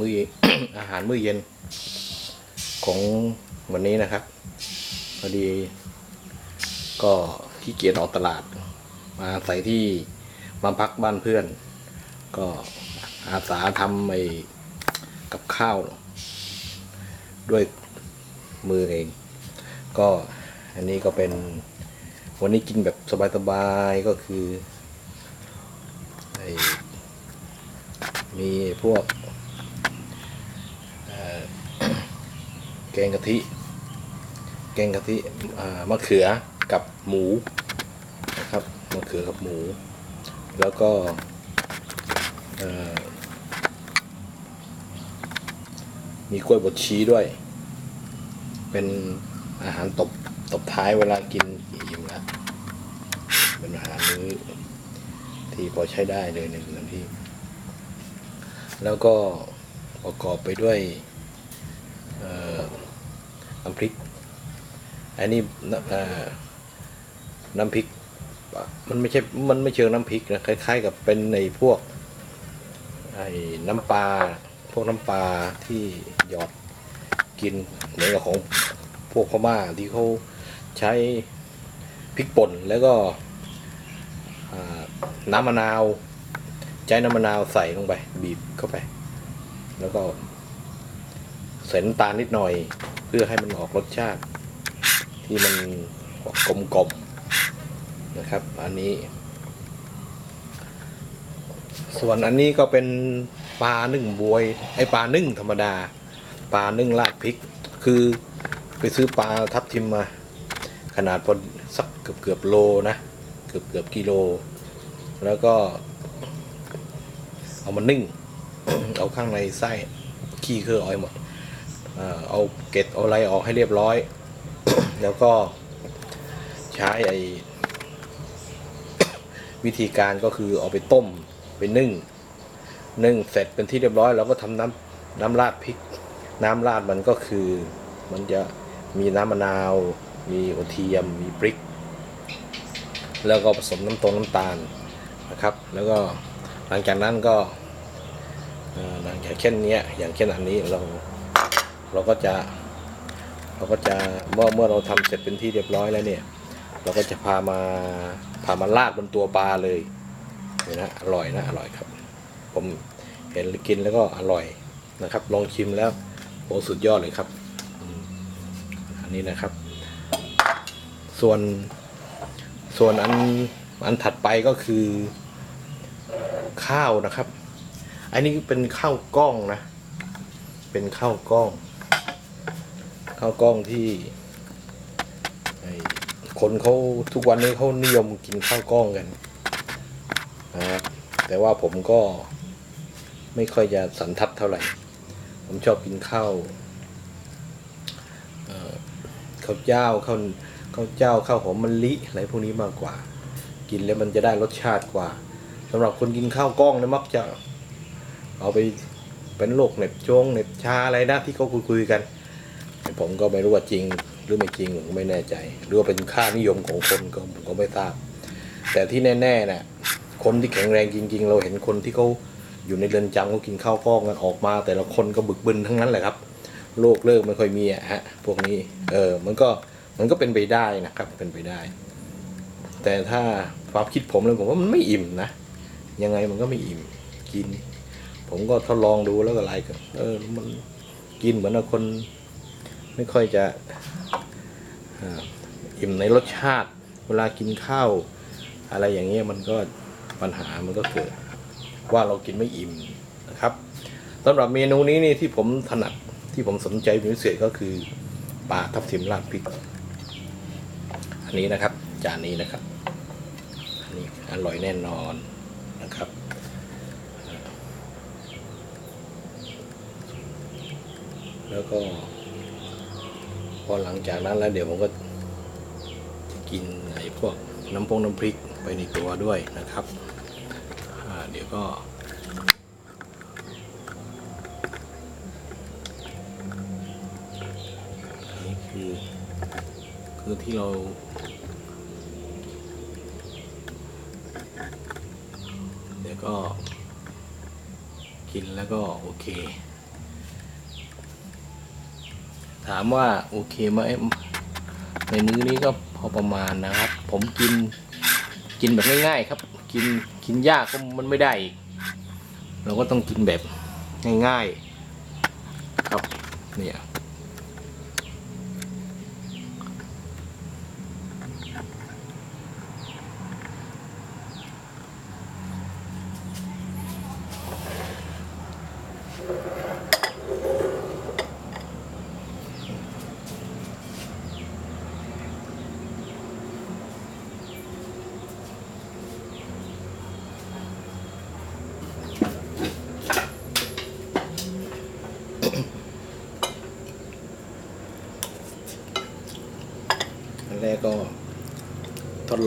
มื้อ อาหารมื้อเย็น ของวันนี้นะครับ พอดี ก็ขี้เกียจออกตลาด มาใส่ที่มาพักบ้านเพื่อน ก็อาสาทำไอ้กับข้าว ด้วยมือเอง ก็อันนี้ก็เป็นวันนี้กินแบบสบายๆก็คือมีพวกเอ่อ แกงกะทิ แกงกะทิมะเขือกับหมูนะครับมะเขือกับหมู แล้วก็มีกล้วยบดชีด้วย เป็นอาหารตบตบท้ายเวลากินอิ่มแล้วเป็นอาหารมื้อที่พอใช้ได้เลยในพื้นที่ แล้วก็ประกอบไปด้วย น้ำพริก อันนี้น้ำพริก มันไม่ใช่ มันไม่เชิงน้ำพริกนะ คล้าย ๆ กับเป็นในพวกไอ้น้ำปลา พวกน้ำปลาที่หยอดกินเหมือนกับของพวกพม่าที่เขาใช้พริกป่นแล้วก็น้ำมะนาว ใช้น้ำมะนาวใส่ลงไป บีบเข้าไป แล้วก็ ใส่น้ำตาลนิดหน่อย เพื่อให้มันออกรสชาติ ที่มันออกกลมๆนะครับ อันนี้ ส่วนอันนี้ก็เป็นปลานึ่งบวยไอปลานึ่งธรรมดา ปลานึ่งราดพริก คือไปซื้อปลาทับทิมมา ขนาดพอสักเกือบเกือบโลนะเกือบเกือบกิโล แล้วก็ เอามานึ่ง เอาข้างในไส้ขี้เครือออยหมด เอาเกล็ดเอาอะไรออกให้เรียบร้อย แล้วก็ใช้ไอวิธีการก็คือเอาไปต้มไปนึ่งนึ่งเสร็จเป็นที่เรียบร้อยเราก็ทำน้ำน้ำราดพริก น้ำราดมันก็คือ มันจะมีน้ำมะนาว มีกระเทียม มีพริก แล้วก็ผสมน้ำตรงน้ำตาลนะครับ แล้วก็หลังจากนั้นก็หลังจากเช่นนี้อย่างเช่นอันนี้เรา เราก็จะ เราก็จะเมื่อเมื่อเราทำเสร็จเป็นที่เรียบร้อยแล้วเนี่ย เราก็จะพามาพามาลาดบนตัวปลาเลยนี่นะอร่อยนะอร่อยครับ ผมเห็นกินแล้วก็อร่อยนะครับ ลองชิมแล้วโอ้สุดยอดเลยครับอันนี้นะครับ ส่วนส่วนอันอันถัดไปก็คือข้าวนะครับ อันนี้เป็นข้าวกล้องนะ เป็นข้าวกล้อง ข้าวกล้องที่คนเขาทุกวันนี้เขานิยมกินข้าวกล้องกันนะครับแต่ว่าผมก็ไม่ค่อยจะสันทัดเท่าไหร่ ผมชอบกินข้าวข้าวเจ้าข้าวข้าวเจ้าข้าวหอมมะลิอะไรพวกนี้มากกว่า กินแล้วมันจะได้รสชาติกว่าสำหรับคนกินข้าวกล้องเนี่ยมักจะ เอาไปเป็นโรคเหน็บชงเหน็บชาอะไรนะที่เขาคุยๆกัน ผมก็ไม่รู้ว่าจริงหรือไม่จริงผมก็ไม่แน่ใจ หรือว่าเป็นค่านิยมของคนก็ผมก็ไม่ทราบ แต่ที่แน่ๆน่ะคนที่แข็งแรงจริง ๆ เราเห็นคนที่เขาอยู่ในเรือนจำเขากินข้าวกล้องกันออกมา แต่ละคนก็บึกบึนทั้งนั้นแหละครับโรคเลิกไม่ค่อยมีอะฮะพวกนี้เออมันก็มันก็เป็นไปได้นะครับเป็นไปได้ แต่ถ้าความคิดผมเลยผมว่ามันไม่อิ่มนะยังไงมันก็ไม่อิ่มกิน ผมก็ทดลองดูแล้วก็ไลค์เออมันกินเหมือนคน ไม่ค่อยจะอิ่มในรสชาติ เวลากินข้าวอะไรอย่างเงี้ยมันก็ปัญหามันก็เกิด ว่าเรากินไม่อิ่มนะครับสำหรับเมนูนี้นี่ที่ผมถนัดที่ผมสนใจเป็นพิเศษก็คือปลาทับทิมราดพริก อันนี้นะครับ จานนี้นะครับอันนี้อร่อยแน่นอนนะครับแล้วก็ พอหลังจากนั้นแล้วเดี๋ยวผมก็จะกินไอ้พวกน้ำพงน้ำพริกไปในตัวด้วยนะครับเดี๋ยวก็นี่คือคือที่เราเดี๋ยวก็กินแล้วก็โอเค ถามว่าโอเคไหมในมื้อนี้ก็พอประมาณนะครับ ผมกินกินแบบง่ายๆครับ กินกินยากก็มันไม่ได้อีกเราก็ต้องกินแบบง่ายๆ ครับเนี่ย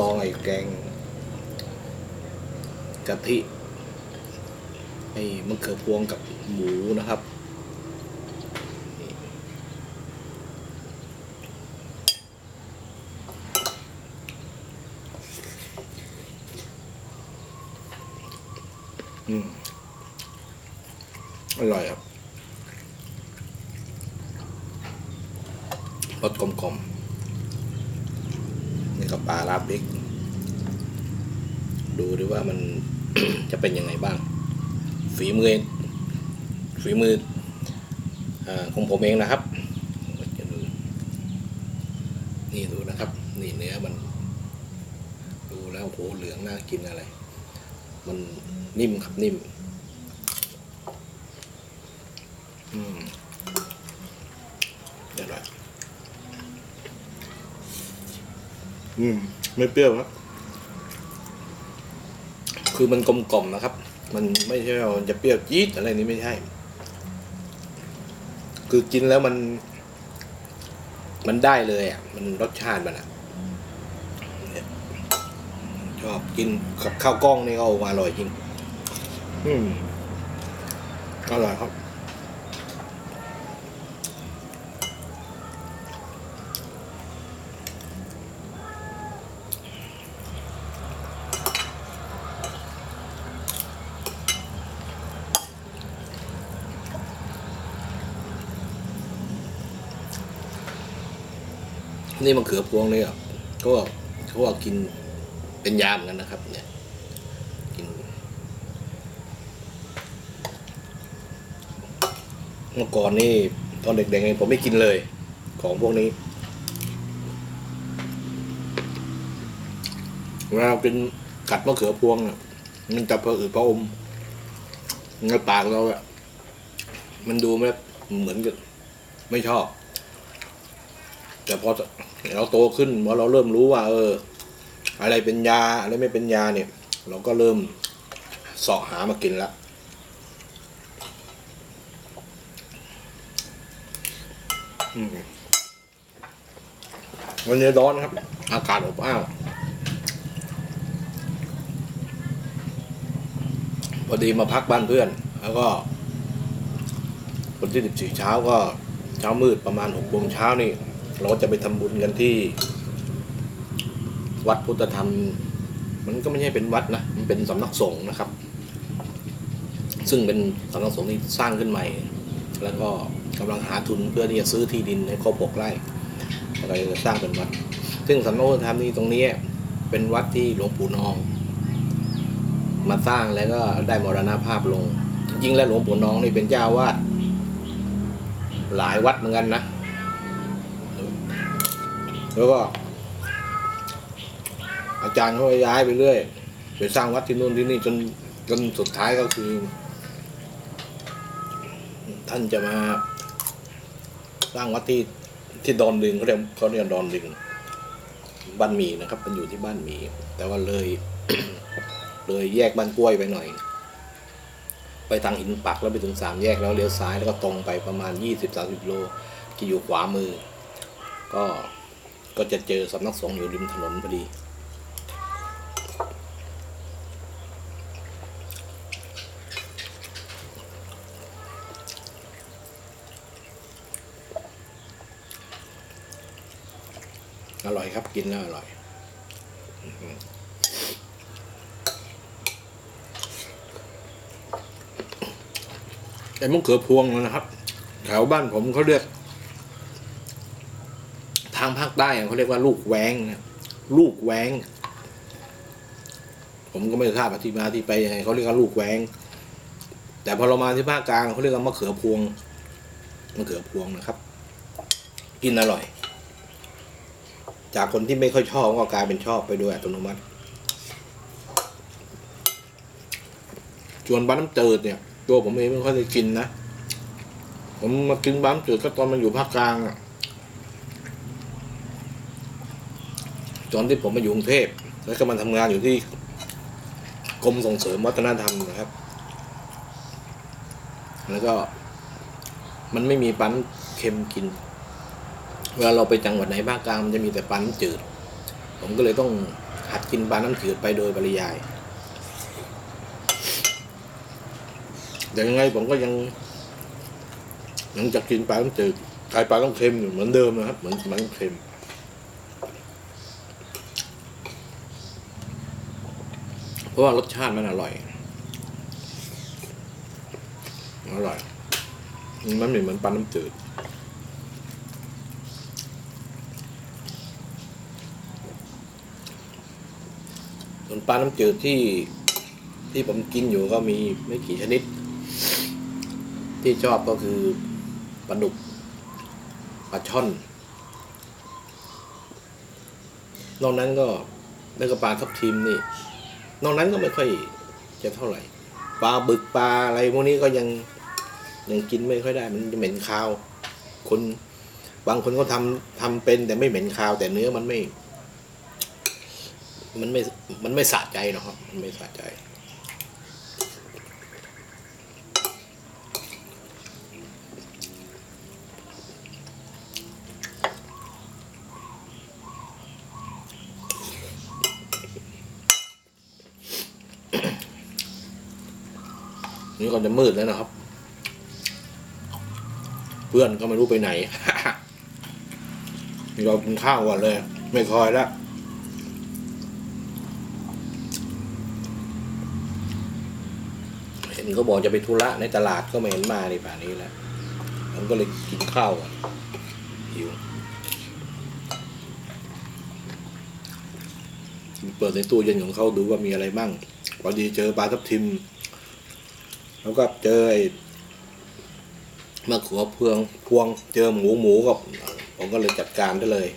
ลองไอ้แกงกะทิไอ้มะเขือพวงกับหมูนะครับ อืม อร่อยครับรสกลมๆ นี่ก็ปลาลาบพิก ดูดิว่ามันจะเป็นยังไงบ้าง ฝีมือ ฝีมืออของผมเองนะครับจะดูนี่ดูนะครับ นี่เนื้อมัน ดูแล้วโหเหลืองน่ากินอะไร มันนิ่มครับนิ่ม อืมเดี๋ยวหน่อย อืม ไม่เปรี้ยวครับคือมันกลมกล่อมนะครับ มันไม่ใช่ว่ามันจะเปรี้ยวจี๊ดอะไรนี้ไม่ใช่ คือกินแล้วมัน มันได้เลยอะ มันรสชาติมันอะเนี่ยชอบกินกับข้าวกล้องนี่ก็อร่อยจริง อืมอร่อยครับ นี่มะเขือพวงเนี่ยก็เขาว่ากินเป็นยาเหมือนกันนะครับ เนี่ยกินเมื่อก่อนนี่ตอนเด็กๆเองผมไม่กินเลย ของพวกนี้เวลาเรากินกัดมะเขือพวงอะมันจะพออืดพออมในปากเราอะมันดูไม่เหมือนกับไม่ชอบ แต่พอ เราโตขึ้นพอเราเริ่มรู้ว่า เออ อะไรเป็นยาอะไรไม่เป็นยาเนี่ย เราก็เริ่มเสาะหามากินแล้ววันนี้ร้อนครับ อากาศอบอ้าวพอดีมาพักบ้านเพื่อน แล้วก็วันที่สิบสี่เช้าก็เช้ามืดประมาณหกโมงเช้านี่ เราจะไปทำบุญกันที่ วัดพุทธธรรม มันก็ไม่ใช่เป็นวัดนะ มันเป็นสำนักสงฆ์นะครับ ซึ่งเป็นสำนักสงฆ์ที่สร้างขึ้นใหม่ แล้วก็กำลังหาทุนเพื่อที่จะซื้อที่ดินให้ครบหกไร่แล้วก็จะสร้างเป็นวัด ซึ่งสำนักพุทธธรรมนี้ตรงนี้เป็นวัดที่หลวงปู่นอง มาสร้างแล้วก็ได้มรณภาพลง จริงแล้วหลวงปู่นองนี่เป็นเจ้าวาดหลายวัดเหมือนกันนะ แล้วก็ อาจารย์เขาย้ายไปเรื่อยไปสร้างวัดที่นู่นที่นี่จนจนสุดท้ายก็คือ ท่านจะมาสร้างวัดที่ที่ดอนดึงเขาเรียกเขาเรียกดอนดึงบ้านหมีนะครับ มันอยู่ที่บ้านหมี แต่ว่าเลย เลยแยกบ้านกล้วยไปหน่อย ไปทางหินปักแล้วไปถึงสามแยกแล้วเลี้ยวซ้ายแล้วก็ตรงไปประมาณยี่สิบสามสิบโลที่อยู่ขวามือ ก็ ก็จะเจอสำนักสงฆ์อยู่ริมถนนพอดี อร่อยครับกินแล้วอร่อยอื้อหือไอ้มะเขือพวงนะครับ แถวบ้านผมเขาเรียกางภาคใต้เขาเรียกว่าลูกแหวงนะลูกแหวง ผมก็ไม่ทราบอธิมาที่ไปยังไงเขาเรียกว่าลูกแหวง แต่พอเรามาที่ภาคกลางเขาเรียกว่ามะเขือพวงมะเขือพวงนะครับ กินอร่อย จากคนที่ไม่ค่อยชอบก็กลายเป็นชอบไปโดยอัตโนมัติส่วนบ้านน้ำจืดเนี่ยตัวผมเองไม่ค่อยได้กินนะ ผมมากินบ้านน้ำจืดก็ตอนมันอยู่ภาคกลางอะ ตอนที่ผมมาอยู่กรุงเทพแล้วก็มาทำงานอยู่ที่กรมส่งเสริมวัฒนธรรมนะครับ แล้วก็มันไม่มีปั้นเค็มกิน เวลาเราไปจังหวัดไหนภาคกลางมันจะมีแต่ปลาน้ำจืด ผมก็เลยต้องหัดกินปลาน้ำจืดไปโดยปริยายแต่ยังไงผมก็ยังยังจะกินปลาน้ำจืดขายปลาต้องเค็มอยู่เหมือนเดิมนะครับ เหมือนปลาต้องเค็ม เพ ราะว่ารสชาติมันอร่อย อร่อย มันไม่เหมือนปลาน้ำจืดส่วนปลาน้ำจืดที่ที่ผมกินอยู่ก็มีไม่กี่ชนิด ที่ชอบก็คือปลาดุกปลาช่อน นอกนั้นก็แล้วก็ปลาทับทิมนี่ นอกนั้นก็ไม่ค่อยจะเท่าไหร่ปลาบึกปลาอะไรพวกนี้ก็ยังยังกินไม่ค่อยได้ มันเหม็นคาว คนบางคนก็ทำทำเป็นแต่ไม่เหม็นคาว แต่เนื้อมันไม่ มันไม่มันไม่สะใจหรอกครับ มันไม่สะใจ นี่ก็จะมืดแล้วนะครับ เพื่อนก็ไม่รู้ไปไหนนี่เรากินข้าวก่อนเลย ไม่คอยแล้วเห็นเขาบอกจะไปธุระในตลาดก็ไม่เห็นมาในป่านนี้แล้วผมก็เลยกินข้าวก่อนหิวเปิดในตู้เย็นของเขาดูว่ามีอะไรบ้างพอดีเจอปลาทับทิม แล้วก็เจอไอ้มะเขือพวงพวงเจอหมูหมูก็ผมก็เลยจัดการได้เลย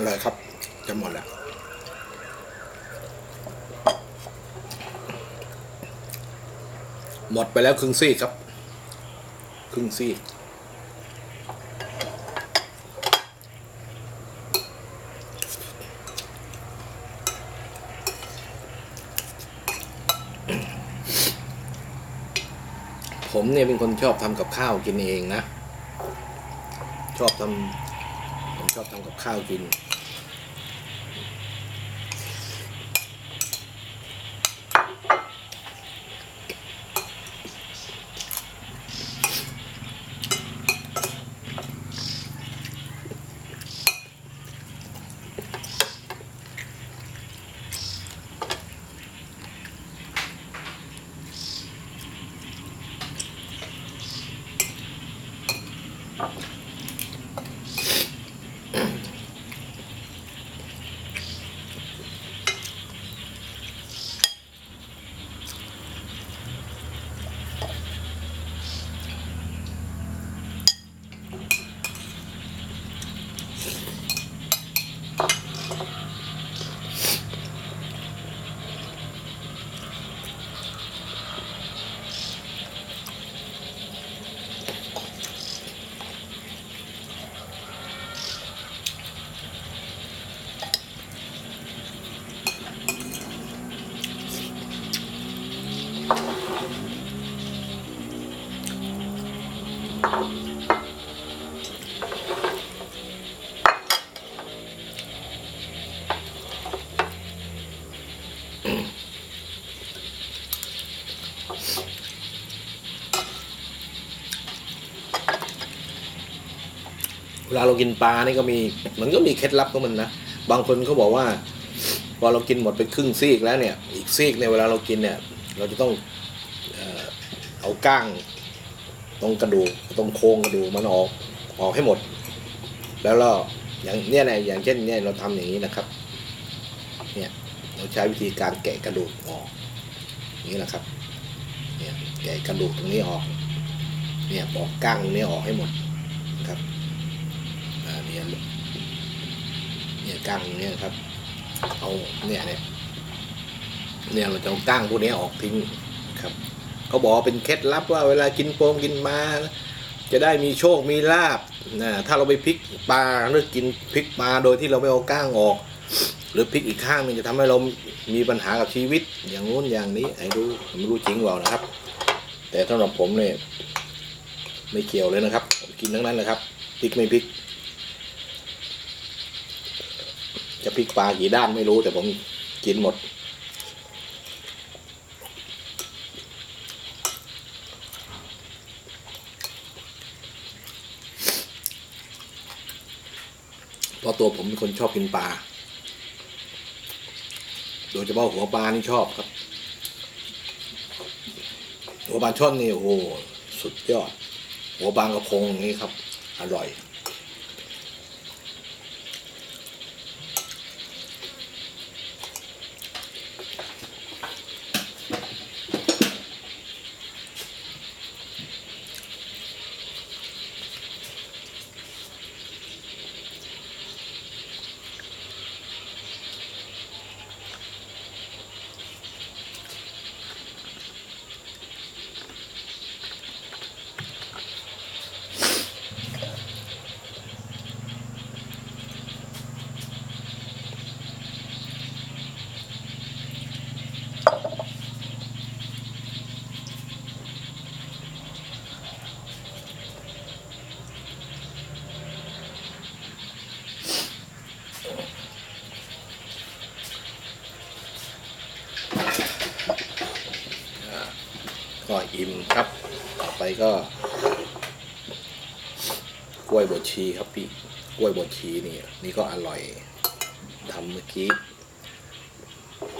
อะไรครับ จะหมดแล้วหมดไปแล้วครึ่งซี่ครับ ครึ่งซี่ผมเนี่ยเป็นคนชอบทำกับข้าวกินเองนะ ชอบทำผมชอบทำกับข้าวกิน เวลาเรากินปลานี่ก็มี มันก็มีเคล็ดลับของมันนะ บางคนเขาบอกว่า พอเรากินหมดไปครึ่งซีกแล้วเนี่ย อีกซีกเนี่ยเวลาเรากินเนี่ย เราจะต้องเอาก้างตรงกระดูกตรงโครงกระดูกมันออกออกให้หมด แล้วเราอย่างเนี่ยนะอย่างเช่นเนี่ยเราทำอย่างนี้นะครับ เนี่ยเราใช้วิธีการแกะกระดูกออกอย่างนี้นะครับ เนี่ยแกะกระดูกตรงนี้ออก เนี่ยปอกก้างตรงนี้ออกให้หมด เนี่ยเนี่ยก้างตรงนี้นะครับ เอาเนี่ยเนี่ยเนี่ยเราจะเอาก้างพวกนี้ออกทิ้งครับเขาบอกเป็นเคล็ดลับว่าเวลากินโปงกินมา จะได้มีโชคมีลาบนะถ้าเราไปพลิกปลาหรือกินพลิกปลาโดยที่เราไม่เอาก้างออก หรือพลิกอีกข้างหนึงจะทำให้เรามีปัญหากับชีวิต อย่างงู้นอย่างนี้ไอ้รู้ไม่รู้จริงเปล่านะครับ แต่สำหรับผมเนี่ยไม่เกี่ยวเลยนะครับ กินทั้งนั้นเลยครับพลิกไม่พลิก จะพลิกปลากี่ด้านไม่รู้แต่ผมกินหมด เพราะตัวผมเป็นคนชอบกินปลา โดยเฉพาะหัวปลานี่ชอบครับ หัวปลาช่อนนี่โอ้โหสุดยอด หัวปลากระพงนี่ครับ อร่อย ก็อิ่มครับ ต่อไป ก็ กล้วยบดชีครับพี่ กล้วยบดชีนี่ นี่ก็อร่อยทำเมื่อกี้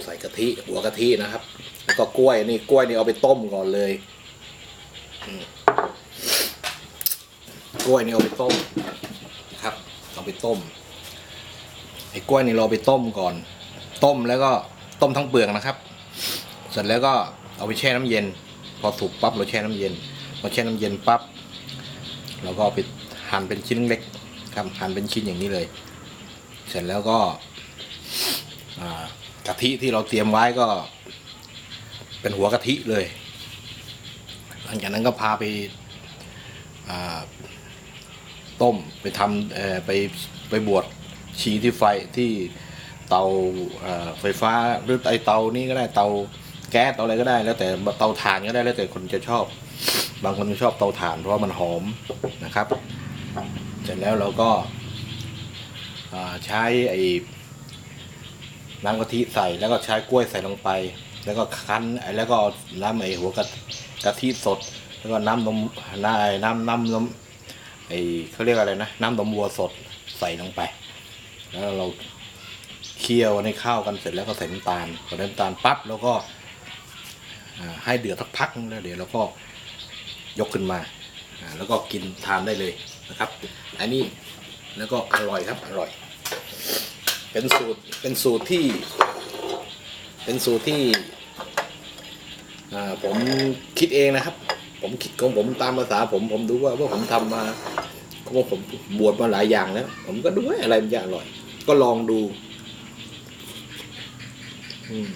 ใส่กะทิหัวกะทินะครับ แล้วก็กล้วยนี่กล้วยนี่เอาไปต้มก่อนเลยกล้วยนี่เอาไปต้มครับเอาไปต้มไอ้กล้วยนี่เราเอไปต้มก่อน ต้มแล้วก็ต้มทั้งเปลือกนะครับ เสร็จแล้วก็เอาไปแช่น้ำเย็น พอสุกปั๊บเราแช่น้ำเย็น พอแช่น้ำเย็นปั๊บเราก็ไปหั่นเป็นชิ้นเล็กครับหั่นเป็นชิ้นอย่างนี้เลย เสร็จแล้วก็กะทิที่เราเตรียมไว้ก็ เป็นหัวกะทิเลยหลังจากนั้นก็พาไปต้มไปทำไปไปบวชชีที่ไฟที่เตาไฟฟ้าหรือไอเตานี้ก็ได้เตาแก๊สเตาอะไรก็ได้ แล้วแต่เตาถ่านก็ได้แล้วแต่คนจะชอบ บางคนชอบเตาถ่านเพราะมันหอมนะครับ เสร็จแล้วเราก็าใช้ไอ้น้ำกะทิใส่แล้วก็ใช้กล้วยใส่ลงไป แล้วก็คั้นไอ้แล้วก็น้ำไอ้หัวกะกะทิสด แล้วก็น้ำนมน้ำไอ้น้ำน้ำนมไอ้เขาเรียกอะไรนะ น้ำนมวัวสดใส่ลงไป แล้วเราเคี่ยวในข้าวกันเสร็จแล้วก็ใส่น้ำตาลพอน้ำตาลปั๊บแล้วก็ให้เดือดสักพักแล้วเดี๋ยวเราก็ ยกขึ้นมา แล้วก็กินทานได้เลยนะครับ อันนี้แล้วก็อร่อยครับอร่อย เป็นสูตรเป็นสูตรที่ เป็นสูตรที่ผมคิดเองนะครับ ผมคิดของผมตามภาษาผมผมดูว่าว่าผมทำมาเพราะว่าผมบวชมาหลายอย่างแล้ว ผมก็ดูว่าอะไรมันจะอร่อย ก็ลองดู อืม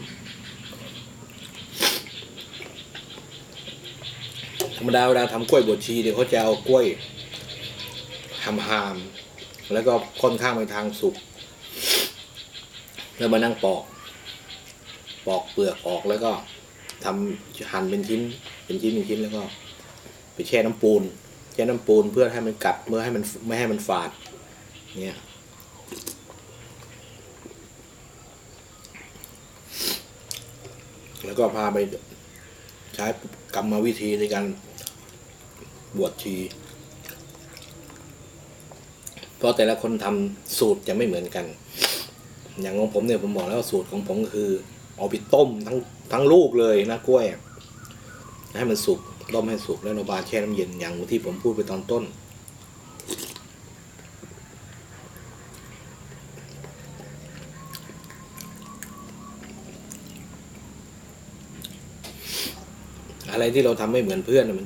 ธรรมดาเวลาทำกล้วยบวชีเนี่ยเขาจะเอากล้วยหามหามแล้วก็ค่อนข้างไปทางสุก แล้วมานั่งปอก ปอกเปลือกออกแล้วก็ทำหั่นเป็นชิ้น เป็นชิ้นเป็นชิ้นแล้วก็ ไปแช่น้ำปูนใช้น้ำปูนเพื่อให้มันกัดเมื่อให้มันไม่ให้มันฝาด เนี่ยแล้วก็พาไป ใช้กรรมวิธีในการบวชชี เพราะแต่ละคนทำสูตรจะไม่เหมือนกัน อย่างของผมเนี่ยผมบอกแล้วว่าสูตรของผมคือเอาไปต้มทั้งทั้งลูกเลยนะกล้วย ให้มันสุกต้มให้สุกแล้วเราบาแช่น้ำเย็นอย่างที่ผมพูดไปตอนต้น อะไรที่เราทำไม่เหมือนเพื่อนมัน